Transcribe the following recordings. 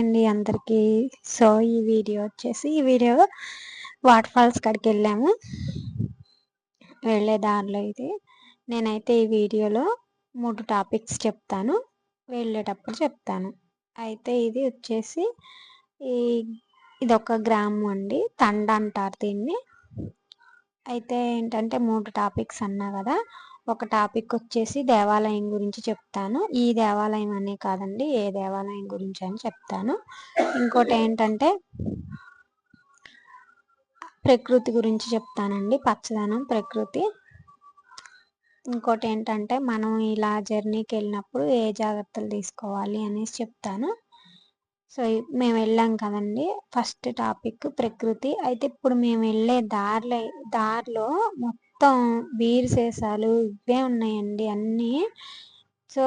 అండి అందరికీ. సో ఈ వీడియో వచ్చేసి ఈ వీడియో వాటర్ ఫాల్స్ కాడికి వెళ్ళాము. వెళ్ళే దారిలో ఇది నేనైతే ఈ వీడియోలో మూడు టాపిక్స్ చెప్తాను. వెళ్ళేటప్పుడు చెప్తాను. అయితే ఇది వచ్చేసి ఈ ఇది ఒక గ్రామం అండి. తండ అంటారు దీన్ని. అయితే ఏంటంటే మూడు టాపిక్స్ అన్నా కదా ఒక టాపిక్ వచ్చేసి దేవాలయం గురించి చెప్తాను. ఈ దేవాలయం అనే కాదండి ఏ దేవాలయం గురించి అని చెప్తాను. ఇంకోటి ఏంటంటే ప్రకృతి గురించి చెప్తానండి పచ్చదనం ప్రకృతి. ఇంకోటి ఏంటంటే మనం ఇలా జర్నీకి వెళ్ళినప్పుడు ఏ జాగ్రత్తలు తీసుకోవాలి అనేసి చెప్తాను. సో మేము వెళ్ళాం కదండి ఫస్ట్ టాపిక్ ప్రకృతి. అయితే ఇప్పుడు మేము వెళ్ళే దారిలో దారిలో మొత్తం బీర్ సేసాలు ఇవే ఉన్నాయండి అన్నీ. సో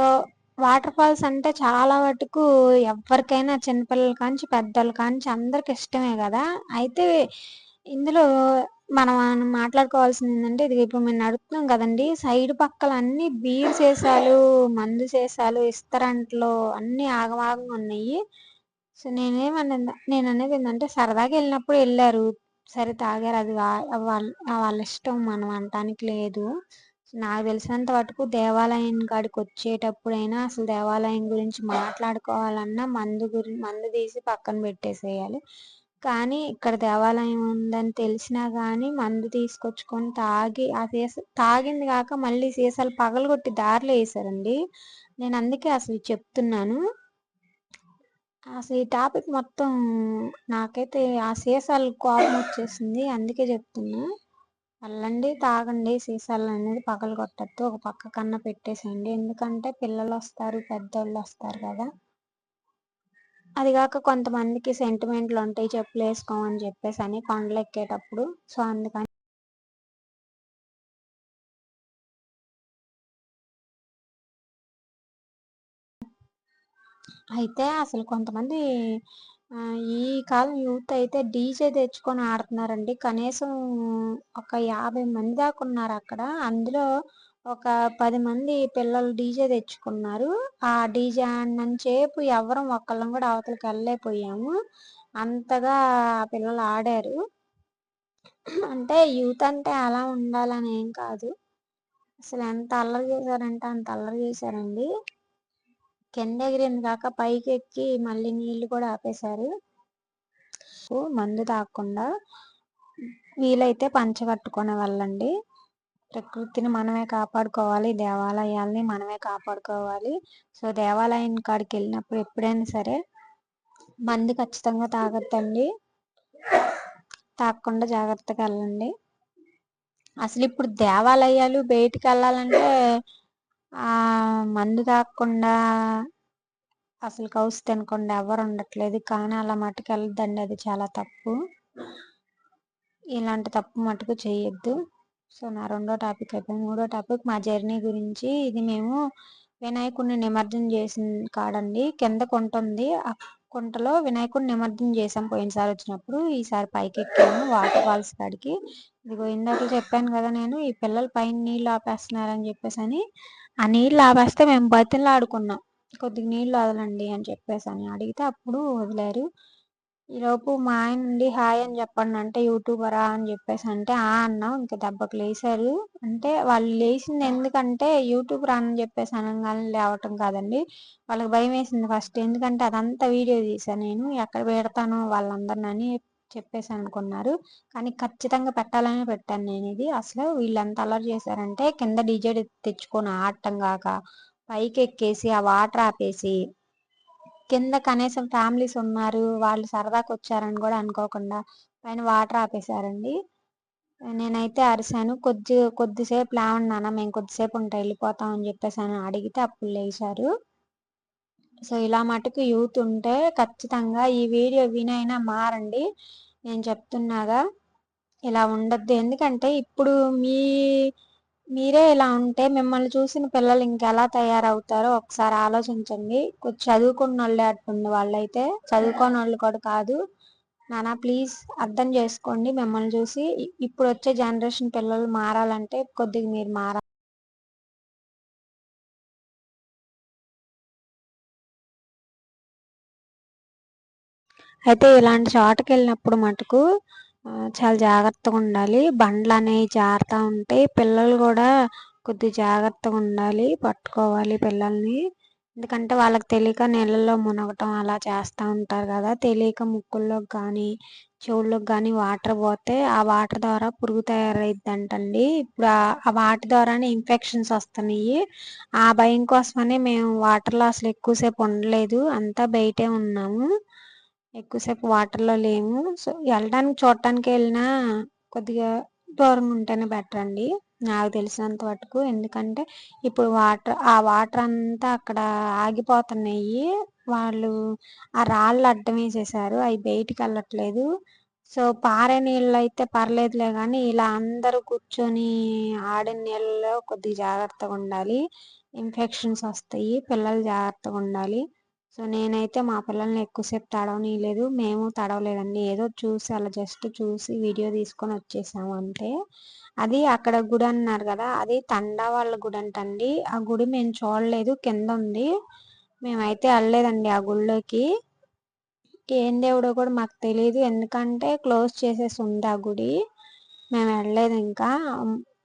వాటర్ ఫాల్స్ అంటే చాలా మటుకు ఎవరికైనా చిన్నపిల్లల కాంచి పెద్దలు కాంచి అందరికి ఇష్టమే కదా. అయితే ఇందులో మనం మాట్లాడుకోవాల్సింది ఏంటంటే ఇది ఇప్పుడు మేము నడుపుతున్నాం కదండి. సైడ్ పక్కల అన్ని బీర్ చేసాలు మందు చేసాలు ఇస్తరంట్లో అన్ని ఆగమాగంగా ఉన్నాయి. సో నేనేమన్నా నేను అనేది ఏంటంటే సరదాగా వెళ్ళినప్పుడు వెళ్ళారు. సరే తాగారు. అది వాళ్ళ వాళ్ళ ఇష్టం మనం అనటానికి లేదు. నాకు తెలిసినంత వరకు దేవాలయం కాడికి వచ్చేటప్పుడైనా అసలు దేవాలయం గురించి మాట్లాడుకోవాలన్నా మందు గురి మందు తీసి పక్కన పెట్టేసేయాలి. కానీ ఇక్కడ దేవాలయం ఉందని తెలిసినా కానీ మందు తీసుకొచ్చుకొని తాగి ఆ సీస తాగింది కాక మళ్ళీ సీసాలు పగలగొట్టి దారిలో వేసారండి నేను అందుకే అసలు చెప్తున్నాను. అసలు ఈ టాపిక్ మొత్తం నాకైతే ఆ సీసాలు కోపం వచ్చేసింది. అందుకే చెప్తున్నా. వెళ్ళండి తాగండి. సీసాలు అనేది పగలు కొట్టద్దు. ఒక పక్క కన్నా పెట్టేసేయండి. ఎందుకంటే పిల్లలు వస్తారు పెద్దోళ్ళు వస్తారు కదా. అది కాక కొంతమందికి సెంటిమెంట్లు ఉంటాయి. చెప్పులు వేసుకోమని చెప్పేసి అని కొండలు ఎక్కేటప్పుడు. సో అందుకని అయితే అసలు కొంతమంది ఈ కాలం యూత్ అయితే డీజే తెచ్చుకొని ఆడుతున్నారండి. కనీసం ఒక యాభై మంది దాకా ఉన్నారు అక్కడ. అందులో ఒక పది మంది పిల్లలు డీజే తెచ్చుకున్నారు. ఆ డీజే ఆడినంతసేపు ఎవరం ఒక్కళ్ళం కూడా అవతలకి వెళ్ళలేకపోయాము. అంతగా ఆ పిల్లలు ఆడారు. అంటే యూత్ అంటే అలా ఉండాలని ఏం కాదు. అసలు ఎంత అల్లరి చేశారంటే అంత అల్లరి చేశారండి. కింద ఎగిరింది కాక పైకి ఎక్కి మళ్ళీ నీళ్ళు కూడా ఆపేశారు. మందు తాకుండా వీలైతే పంచగట్టుకునే వాళ్ళండి. ప్రకృతిని మనమే కాపాడుకోవాలి. దేవాలయాల్ని మనమే కాపాడుకోవాలి. సో దేవాలయం కాడికి వెళ్ళినప్పుడు ఎప్పుడైనా సరే మందు ఖచ్చితంగా తాగొద్దండి. తాగకుండా జాగ్రత్తగా వెళ్ళండి. అసలు ఇప్పుడు దేవాలయాలు బయటికి వెళ్ళాలంటే మందు తాగకుండా అసలు కౌసు తినకుండా ఎవరు ఉండట్లేదు. కానీ అలా మటుకు వెళ్ళొద్దండి. అది చాలా తప్పు. ఇలాంటి తప్పు మటుకు చేయొద్దు. సో నా రెండో టాపిక్ అయిపోయింది. మూడో టాపిక్ మా జర్నీ గురించి. ఇది మేము వినాయకుడిని నిమజ్జనం చేసిన కాడండి. కింద కొంట ఉంది. ఆ కుంటలో వినాయకుడిని నిమజ్జనం చేసాం పోయినసారి వచ్చినప్పుడు. ఈసారి పైకి ఎక్కాము. వాటర్ ఫాల్స్ కాడికి. ఇదిగో ఇందాక చెప్పాను కదా నేను ఈ పిల్లలు పైన నీళ్ళు ఆపేస్తున్నారని చెప్పేసి అని ఆ నీళ్ళు ఆపేస్తే మేము బతిలో ఆడుకున్నాం. కొద్దిగా నీళ్ళు వదలండి అని చెప్పేసి అని అడిగితే అప్పుడు వదిలేరు. ఈలోపు మా ఆయన నుండి హాయ్ అని చెప్పండి అంటే యూట్యూబరా అని చెప్పేసి అంటే ఆ అన్నాం. ఇంకా దెబ్బకు లేసారు. అంటే వాళ్ళు లేచింది ఎందుకంటే యూట్యూబర్ అని చెప్పేసి అనగానే లేవటం కాదండి. వాళ్ళకి భయం వేసింది ఫస్ట్. ఎందుకంటే అదంతా వీడియో తీసాను నేను. ఎక్కడ పెడతాను వాళ్ళందరిని చెప్పేసి అనుకున్నారు కానీ ఖచ్చితంగా పెట్టాలని పెట్టాను నేను ఇది అసలు వీళ్ళంతా అలర్ట్ చేశారంటే కింద డీజే తెచ్చుకొని ఆడటం కాక పైకి ఎక్కేసి ఆ వాటర్ ఆపేసి కింద కనీసం ఫ్యామిలీస్ ఉన్నారు వాళ్ళు సరదాకి వచ్చారని కూడా అనుకోకుండా పైన వాటర్ ఆపేశారండి. నేనైతే అరిశాను. కొద్ది కొద్దిసేపు లేవన్నాను మేము కొద్దిసేపు ఉంటా వెళ్ళిపోతాం అని చెప్పేసి అని అడిగితే అప్పుడు లేచారు. సో ఇలా మటుకు యూత్ ఉంటే ఖచ్చితంగా ఈ వీడియో వినైనా మారండి. నేను చెప్తున్నాగా ఇలా ఉండద్దు. ఎందుకంటే ఇప్పుడు మీ మీరే ఇలా ఉంటే మిమ్మల్ని చూసిన పిల్లలు ఇంకెలా తయారవుతారో ఒకసారి ఆలోచించండి. చదువుకున్న వాళ్ళే అట్టుంది వాళ్ళైతే చదువుకోని వాళ్ళు కూడా కాదు. నానా ప్లీజ్ అర్థం చేసుకోండి. మిమ్మల్ని చూసి ఇప్పుడు వచ్చే జనరేషన్ పిల్లలు మారాలంటే కొద్దిగా మీరు మారాలి అయితే ఇలాంటి చోటకి వెళ్ళినప్పుడు మటుకు చాలా జాగ్రత్తగా ఉండాలి. బండ్లు అనేవి జారుతూ ఉంటాయి పిల్లలు కూడా కొద్ది జాగ్రత్తగా ఉండాలి పట్టుకోవాలి పిల్లల్ని. ఎందుకంటే వాళ్ళకి తెలియక నీళ్ళల్లో మునగటం అలా చేస్తూ ఉంటారు కదా. తెలియక ముక్కుల్లోకి కానీ చెవుల్లోకి కానీ వాటర్ పోతే ఆ వాటర్ ద్వారా పురుగు తయారైద్దంటండి. ఇప్పుడు ఆ వాటి ద్వారానే ఇన్ఫెక్షన్స్ వస్తున్నాయి. ఆ భయం కోసమనే మేము వాటర్లో అసలు ఎక్కువసేపు ఉండలేదు. అంతా బయటే ఉన్నాము. ఎక్కువసేపు వాటర్లో లేము. సో వెళ్ళడానికి చూడటానికి వెళ్ళినా కొద్దిగా దూరం ఉంటేనే బెటర్ అండి నాకు తెలిసినంత వరకు. ఎందుకంటే ఇప్పుడు వాటర్ ఆ వాటర్ అంతా అక్కడ ఆగిపోతున్నాయి. వాళ్ళు ఆ రాళ్ళు అడ్డం వేసేసారు. అవి బయటికి వెళ్ళట్లేదు. సో పారే నీళ్ళు అయితే పర్లేదులే కానీ ఇలా అందరూ కూర్చొని ఆడిన నీళ్ళలో కొద్దిగా జాగ్రత్తగా ఉండాలి. ఇన్ఫెక్షన్స్ వస్తాయి. పిల్లలు జాగ్రత్తగా ఉండాలి. సో నేనైతే మా పిల్లల్ని ఎక్కువసేపు తడవనీయలేదు. మేము తడవలేదండి. ఏదో చూసి అలా జస్ట్ చూసి వీడియో తీసుకొని వచ్చేసాము అంతే. అది అక్కడ గుడి అన్నారు కదా అది తండా వాళ్ళ గుడి అంటండి. ఆ గుడి మేము చూడలేదు. కింద ఉంది. మేమైతే వెళ్ళలేదండి ఆ గుడిలోకి ఏం దేవుడో కూడా మాకు తెలియదు ఎందుకంటే క్లోజ్ చేసేసి ఉంది ఆ గుడి. మేము వెళ్ళలేదు ఇంకా.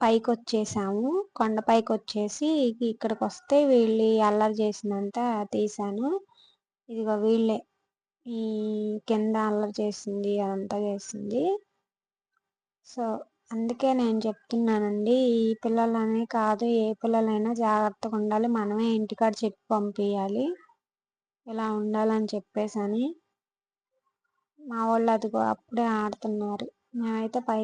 పైకి వచ్చేసాము. కొండపైకి వచ్చేసి ఇక్కడికి వస్తే వీళ్ళు అల్లరి చేసినంత తీసాను ఇదిగో వీళ్ళే. ఈ కింద అల్లరి చేసింది అదంతా చేసింది. సో అందుకే నేను చెప్తున్నానండి ఈ పిల్లలనే కాదు ఏ పిల్లలైనా జాగ్రత్తగా ఉండాలి. మనమే ఇంటికాడ చెప్పి పంపించాలి ఇలా ఉండాలని చెప్పేసి అని మా వాళ్ళు అదిగో అప్పుడే ఆడుతున్నారు. మేమైతే పై